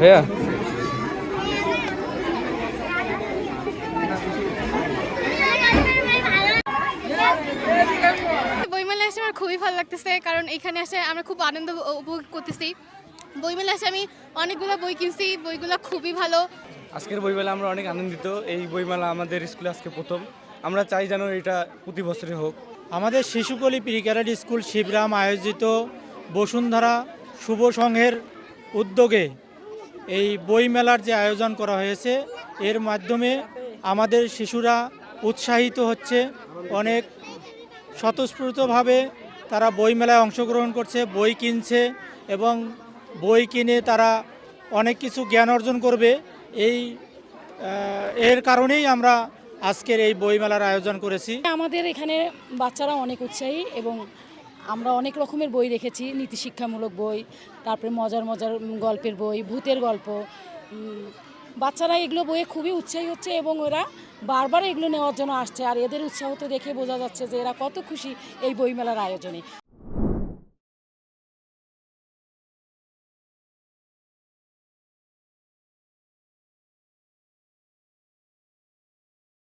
ভাইয়া বইমেলা এসে আমার খুবই ভালো লাগতেছে কারণ এখানে আসে আমরা খুব আনন্দ উপভোগ করতেছি। বইমেলা আসে আমি অনেকগুলো বই কিনছি বইগুলো খুবই ভালো। আজকের বইমেলা আমরা অনেক আনন্দিত। এই বইমেলা আমাদের স্কুলে আজকে প্রথম। আমরা চাই যেন এটা প্রতি বছরই হোক। আমাদের Shishukoli pre cadet school Shibram আয়োজিত বসুন্ধরা শুভ সংঘের উদ্যোগে এই বই মেলার যে আয়োজন করা হয়েছে, এর মাধ্যমে আমাদের শিশুরা উৎসাহিত হচ্ছে, অনেক স্বতঃস্ফূর্তভাবে তারা বই মেলায় অংশগ্রহণ করছে, বই কিনছে এবং বই কিনে তারা অনেক কিছু জ্ঞান অর্জন করবে। এই এর কারণেই আমরা আজকের এই বই মেলার আয়োজন করেছি। আমাদের এখানে বাচ্চারা অনেক উৎসাহী এবং আমরা অনেক রকমের বই রেখেছি নীতিশিক্ষামূলক বই, তারপরে মজার মজার গল্পের বই, ভূতের গল্প বাচ্চারা এগুলো বইয়ে খুবই উৎসাহী হচ্ছে এবং ওরা বারবার এগুলো নেওয়ার জন্য আসছে। আর এদের উৎসাহ তো দেখে বোঝা যাচ্ছে যে এরা কত খুশি এই বইমেলার আয়োজনে।